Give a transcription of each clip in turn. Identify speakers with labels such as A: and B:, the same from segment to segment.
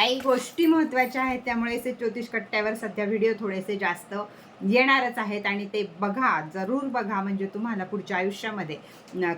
A: काही गोष्टी महत्त्वाच्या आहेत त्यामुळे एस ज्योतिष कट्ट्यावर सध्या व्हिडिओ थोडेसे जास्त येणारच आहेत आणि ते बघा जरूर बघा म्हणजे तुम्हाला पुढच्या आयुष्यामध्ये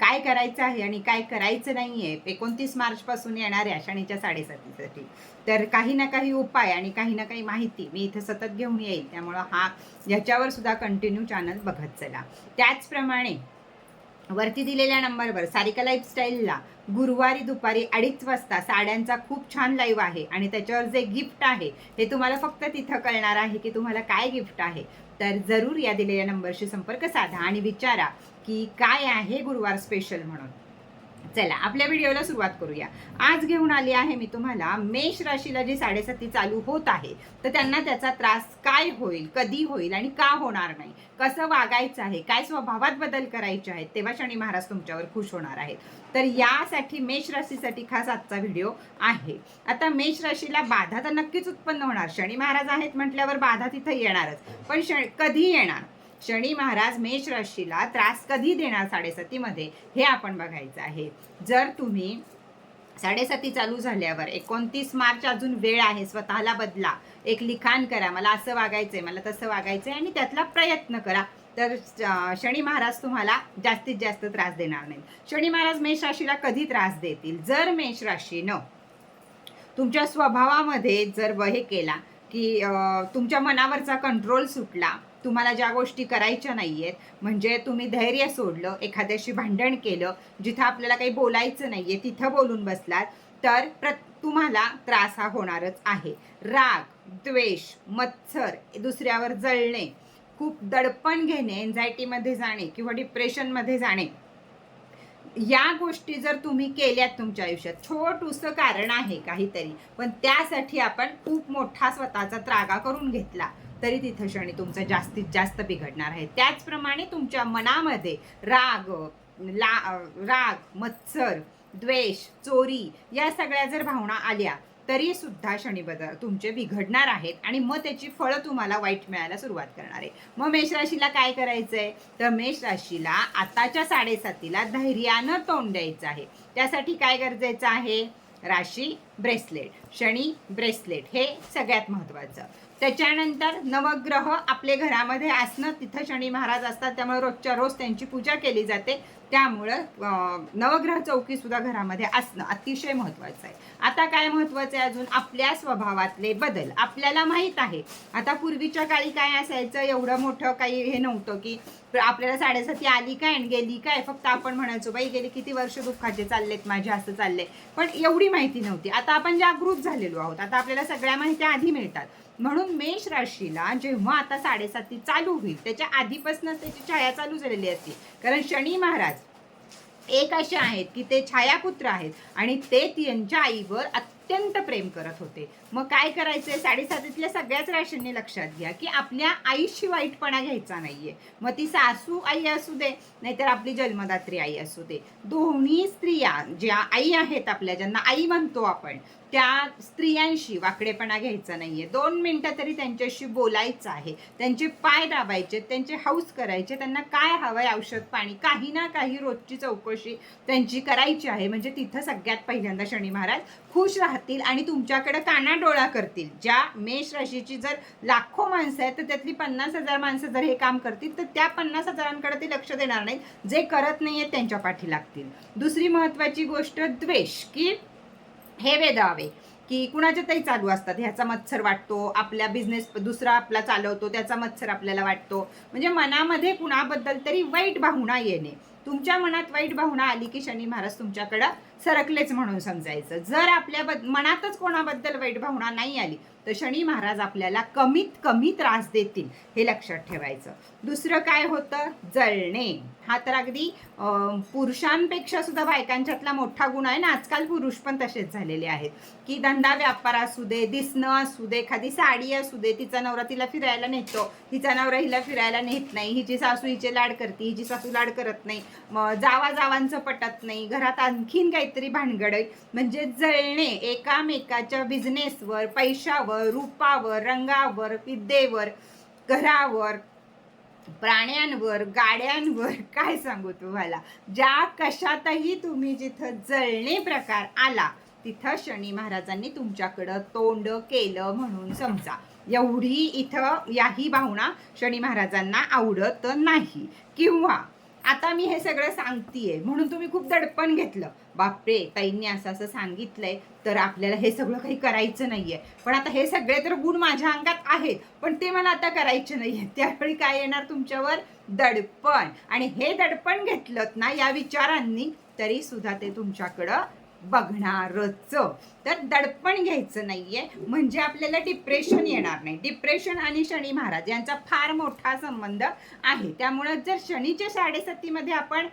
A: काय करायचं आहे आणि काय करायचं नाही आहे एकोणतीस मार्चपासून येणाऱ्या शनीच्या साडेसातीसाठी. तर काही ना काही उपाय आणि काही ना काही माहिती मी इथे सतत घेऊन येईल त्यामुळं हा ह्याच्यावर सुद्धा कंटिन्यू चॅनल बघत चला. त्याचप्रमाणे वरती दिलेल्या नंबरवर सारिका लाईफस्टाईलला गुरुवारी दुपारी अडीच वाजता साड्यांचा खूप छान लाईव्ह आहे आणि त्याच्यावर जे गिफ्ट आहे हे तुम्हाला फक्त तिथं कळणार आहे की तुम्हाला काय गिफ्ट आहे. तर जरूर या दिलेल्या नंबरशी संपर्क साधा आणि विचारा की काय आहे गुरुवार स्पेशल म्हणून. चला आपल्या व्हिडिओला सुरुवात करूया. आज घेऊन आली आहे मी तुम्हाला मेष राशीला जी साडेसाती चालू होत आहे तर त्यांना त्याचा त्रास काय होईल कधी होईल आणि का होणार नाही कसं वागायचं आहे काय स्वभावात बदल करायचे आहेत तेव्हा शनी महाराज तुमच्यावर खुश होणार आहेत. तर यासाठी मेष राशीसाठी खास आजचा व्हिडिओ आहे. आता मेष राशीला बाधा तर नक्कीच उत्पन्न होणार. शनी महाराज आहेत म्हटल्यावर बाधा तिथं येणारच पण श कधी येणार? शनी महाराज मेष राशीला त्रास कधी देणार साडेसातीमध्ये? हे आपण बघायचं आहे. जर तुम्ही साडेसाती चालू झाल्यावर एकोणतीस मार्च अजून वेळ आहे स्वतःला बदला. एक लिखाण करा मला असं वागायचंय मला तसं वागायचंय आणि त्यातला प्रयत्न करा. तर शनी महाराज तुम्हाला जास्तीत जास्त त्रास देणार नाही शनी महाराज मेष राशीला कधी त्रास देतील? जर मेष राशीनं तुमच्या स्वभावामध्ये जर व हे केला की तुमच्या मनावरचा कंट्रोल सुटला तुम्हाला ज्या गोष्टी करायच्या नाही आहेत म्हणजे तुम्ही धैर्य सोडलं एखाद्याशी भांडण केलं जिथं आपल्याला काही बोलायचं नाही आहे तिथं बोलून बसलात तर प्र तुम्हाला त्रास हा होणारच आहे. राग द्वेष मत्सर दुसऱ्यावर जळणे खूप दडपण घेणे एन्झायटीमध्ये जाणे किंवा डिप्रेशनमध्ये जाणे या गोष्टी जर तुम्ही केल्यात तुमच्या आयुष्यात छोटूसं कारण आहे काहीतरी पण त्यासाठी आपण खूप मोठा स्वतःचा त्रागा करून घेतला. तरी तिथं क्षणी तुमचं जास्तीत जास्त बिघडणार आहे. त्याचप्रमाणे तुमच्या मनामध्ये राग ला राग मत्सर द्वेष चोरी या सगळ्या जर भावना आल्या तरी सुद्धा शनी बदल तुमचे बिघडणार आहेत आणि मग त्याची फळं तुम्हाला वाईट मिळायला सुरुवात करणार आहे. मग मेष राशीला काय करायचंय? तर मेष राशीला आताच्या साडेसातीला धैर्यानं तोंड द्यायचं आहे. त्यासाठी काय गरजेचं आहे? राशी ब्रेसलेट शनी ब्रेसलेट हे सगळ्यात महत्त्वाचं. त्याच्यानंतर नवग्रह आपले घरामध्ये असणं तिथं शनी महाराज असतात त्यामुळे रोजच्या रोज त्यांची पूजा केली जाते. त्यामुळं नवग्रह चौकी सुद्धा घरामध्ये असणं अतिशय महत्त्वाचं आहे. आता काय महत्त्वाचं आहे अजून? आपल्या स्वभावातले बदल. आपल्याला माहीत आहे. आता पूर्वीच्या काळी काय असायचं? एवढं मोठं काही हे नव्हतं की आपल्याला साडेसाती आली काय आणि गेली काय? फक्त आपण म्हणायचो बाई गेली किती वर्ष दुःखाचे चाललेत माझे असं चालले पण एवढी माहिती नव्हती. आता आपण जागृत झालेलो आहोत. आता आपल्याला सगळ्या माहित्या आधी मिळतात. म्हणून मेष राशीला जेव्हा आता साडेसाती चालू होईल त्याच्या आधीपासूनच त्याची छाया चालू झालेली असते. कारण शनी महाराज एक असे आहेत की ते छायापुत्र आहेत आणि ते त्यांच्या आईवर अत्यंत प्रेम करत होते. मग काय करायचंय? साडेसातीतल्या सगळ्याच राशींनी लक्षात घ्या की आपल्या आईशी वाईटपणा घ्यायचा नाहीये. मग ती सासू आई असू दे नाहीतर आपली जन्मदात्री आई असू दे. दोन्ही स्त्रिया ज्या आई आहेत आपल्या ज्यांना आई म्हणतो आपण त्या स्त्रियांशी वाकडेपणा घ्यायचा नाहीये. दोन मिनिटं तरी त्यांच्याशी बोलायचं आहे. त्यांचे पाय दाबायचे त्यांचे हौस करायचे त्यांना काय हवंय औषध पाणी काही ना काही रोजची चौकशी त्यांची करायची आहे. म्हणजे तिथं सगळ्यात पहिल्यांदा शनी महाराज खुश राहतील आणि तुमच्याकडे कानाडोळा करतील. ज्या मेष राशीची जर लाखो माणसं आहेत तर त्यातली पन्नास हजार माणसं जर हे काम करतील तर त्या पन्नास हजारांकडे ते लक्ष देणार नाहीत. जे करत नाहीयेत त्यांच्या पाठी लागतील. दुसरी महत्वाची गोष्ट द्वेष की हे वेदावे की कुणाच्या तरी चालू असतात. ह्याचा मत्सर वाटतो आपल्या बिझनेस दुसरा आपला चालवतो त्याचा मत्सर आपल्याला वाटतो. म्हणजे मनामध्ये कुणाबद्दल तरी वाईट भावना येणे. तुमच्या मनात वाईट भावना आली की शनी महाराज तुमच्याकडं सरकलेच म्हणून समजायचं. जर आपल्या बद मनातच कोणाबद्दल वाईट भावना नाही आली तर शनी महाराज आपल्याला कमीत कमी त्रास देतील हे लक्षात ठेवायचं. दुसरं काय होतं? जळणे. हा तर अगदी पुरुषांपेक्षा सुद्धा बायकांच्यातला मोठा गुण आहे ना आजकाल पुरुष पण तसेच झालेले आहेत. की धंदा व्यापार असू दे दिसणं असू दे एखादी साडी असू दे तिचा नवरा तिला फिरायला नेतो तिचा नवरा हिला फिरायला नेत नाही हिची सासू हिचे लाड करते हिची सासू लाड करत नाही. मग जावा जावांचं पटत नाही. घरात आणखीन काहीतरी भानगड आहे. म्हणजे जळणे एकामेकाच्या बिझनेसवर पैशावर रूपावर रंगावर विद्येवर घरावर प्राण्यांवर गाड्यांवर काय सांगू तुम्हाला? ज्या कशातही तुम्ही जिथं जळणे प्रकार आला तिथं शनी महाराजांनी तुमच्याकडं तोंड केलं म्हणून समजा. एवढी इथं याही भावना शनी महाराजांना आवडत नाही. किंवा आता मी हे सगळं सांगतीये. म्हणून तुम्ही खूप दडपण घेतलं. बापरे ताईंनी असं असं सांगितलंय तर आपल्याला हे सगळं काही करायचं नाहीये. पण आता हे सगळे तर गुण माझ्या अंगात आहेत पण ते मला आता करायचे नाहीये. त्यावेळी काय येणार तुमच्यावर? दडपण. आणि हे दडपण घेतलं ना या विचारांनी तरी सुद्धा ते तुमच्याकडं बघणारच तर दडपण घ्यायचं नाहीये. म्हणजे आपल्याला डिप्रेशन येणार नाही. डिप्रेशन आणि शनी महाराज यांचा फार मोठा संबंध आहे. त्यामुळं जर शनीच्या साडेसातीमध्ये आपण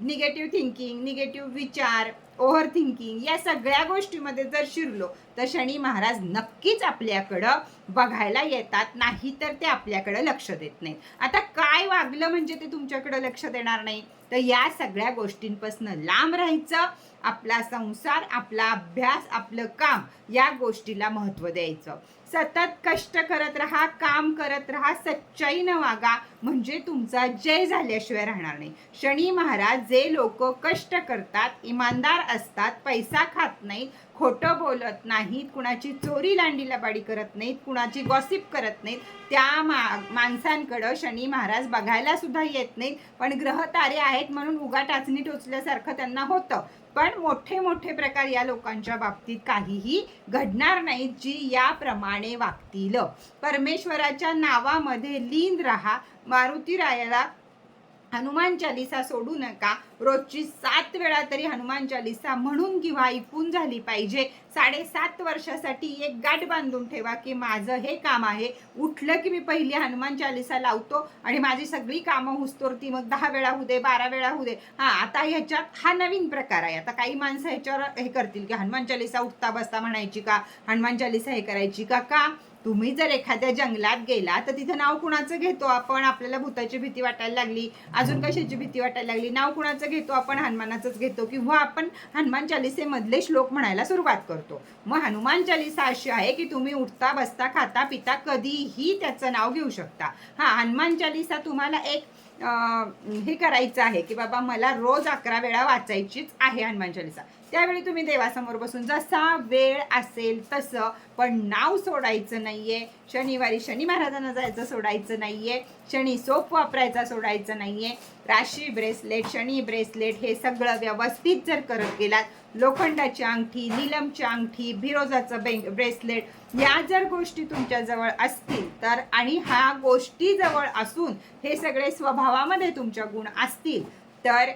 A: निगेटिव्ह थिंकिंग निगेटिव्ह विचार ओव्हर थिंकिंग या सगळ्या गोष्टीमध्ये जर शिरलो तर शनी महाराज नक्कीच आपल्याकडं बघायला येतात नाही तर ते आपल्याकडं लक्ष देत नाही आता काय वागलं म्हणजे ते तुमच्याकडं लक्ष देणार नाही? तर या सगळ्या गोष्टींपासून लांब राहायचं आपला संसार आपला अभ्यास आपलं काम या गोष्टीला महत्त्व द्यायचं. सतत कष्ट करत राहा काम करत राहा सच्चाईनं वागा म्हणजे तुमचा जय झाल्याशिवाय राहणार नाही. शनी महाराज जे लोक कष्ट करतात इमानदार असतात पैसा खात नाहीत खोटं बोलत नाहीत कुणाची चोरी लांडी लबाडी करत नाहीत कुणाची गॉसिप करत नाहीत त्या मा माणसांकडं शनी महाराज बघायला सुद्धा येत नाहीत. पण ग्रह तारे आहेत म्हणून उगा टाचणी टोचल्यासारखं त्यांना होतं. पण मोठे मोठे प्रकार या लोकांच्या बाबतीत काहीही घडणार नाहीत जी याप्रमाणे वागतील. परमेश्वराच्या नावामध्ये लीन राहा मारुती रायाला हनुमान चालिसा सोडू नका. रोजची सात वेळा तरी हनुमान चालिसा म्हणून किंवा ऐकून झाली पाहिजे. साडेसात वर्षासाठी एक गाठ बांधून ठेवा की माझं हे काम आहे. उठलं की मी पहिली हनुमान चालिसा लावतो आणि माझी सगळी कामं हुसतोर ती मग दहा वेळा होऊ दे बारा वेळा होऊ दे. हा आता ह्याच्यात हा नवीन प्रकार आहे. आता काही माणसं ह्याच्यावर हे करतील की हनुमान चालिसा उठता बसता म्हणायची का? हनुमान चालिसा हे करायची का? का? तुम्ही जर एखाद्या जंगलात गेला तर तिथं नाव कुणाचं घेतो आपण? आपल्याला भूताची भीती वाटायला लागली. अजून कशाची भीती वाटायला लागली? नाव कुणाचं घेतो आपण? हनुमानाचंच घेतो. किंवा आपण हनुमान चालिसेमधले श्लोक म्हणायला सुरुवात करतो. मग हनुमान चालिसा अशी आहे की तुम्ही उठता बसता खाता पिता कधीही त्याचं नाव घेऊ शकता. हा हनुमान चालिसा तुम्हाला एक हे करायचं आहे की बाबा मला रोज अकरा वेळा वाचायचीच आहे हनुमान चालिसा. त्यावेळी तुम्ही देवासमोर बसून जसा वेळ असेल तसं पण नाव सोडायचं नाहीये. शनिवारी शनी महाराजांना जायचं सोडायचं नाहीये. शनी सोप वापरायचा सोडायचं नाहीये. राशी ब्रेसलेट शनी ब्रेसलेट हे सगळं व्यवस्थित जर करत गेलात लोखंडाची अंगठी निलमची अंगठी भिरोजाचं बे ब्रेसलेट या जर गोष्टी तुमच्या जवळ असतील तर आणि ह्या गोष्टी जवळ असून हे सगळे स्वभावामध्ये तुमच्या गुण असतील तर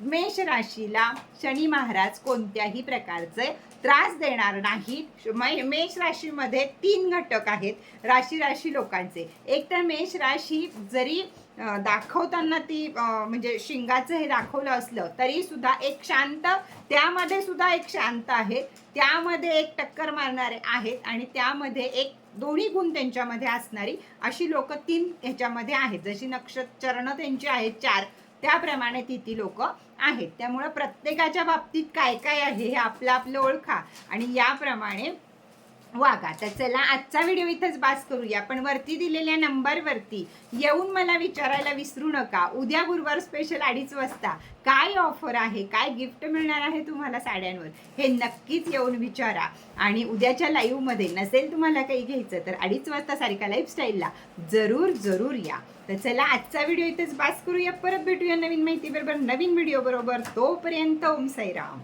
A: मेष राशीला शनी महाराज कोणत्याही प्रकारचे त्रास देणार नाहीत मेष राशीमध्ये तीन घटक आहेत राशी राशी लोकांचे. एक तर मेष राशी जरी दाखवताना ती म्हणजे शिंगाचं हे दाखवलं असलं तरी सुद्धा एक शांत त्यामध्ये सुद्धा एक शांत आहे. त्यामध्ये एक टक्कर मारणारे आहेत आणि त्यामध्ये एक दोन्ही गुण त्यांच्यामध्ये असणारी अशी लोक तीन ह्याच्यामध्ये आहेत. जशी नक्षत्र त्यांची आहेत चार. त्याप्रमाणे ती ती लोक आहेत. त्यामुळं प्रत्येकाच्या बाबतीत काय काय आहे हे आपलं आपलं ओळखा. आणि याप्रमाणे वागा. तर चला आजचा व्हिडिओ इथंच बास करूया. पण वरती दिलेल्या नंबरवरती येऊन मला विचारायला विसरू नका. उद्या गुरुवार स्पेशल अडीच वाजता. काय ऑफर आहे? काय गिफ्ट मिळणार आहे तुम्हाला साड्यांवर? हे नक्कीच येऊन विचारा. आणि उद्याच्या लाईव्हमध्ये नसेल तुम्हाला काही घ्यायचं तर अडीच वाजता सारिका लाईफस्टाईलला जरूर जरूर या. तर चला आजचा व्हिडिओ इथंच बास करूया. परत भेटूया नवीन माहिती बरोबर नवीन व्हिडिओ बरोबर. तोपर्यंत ओम साईराम.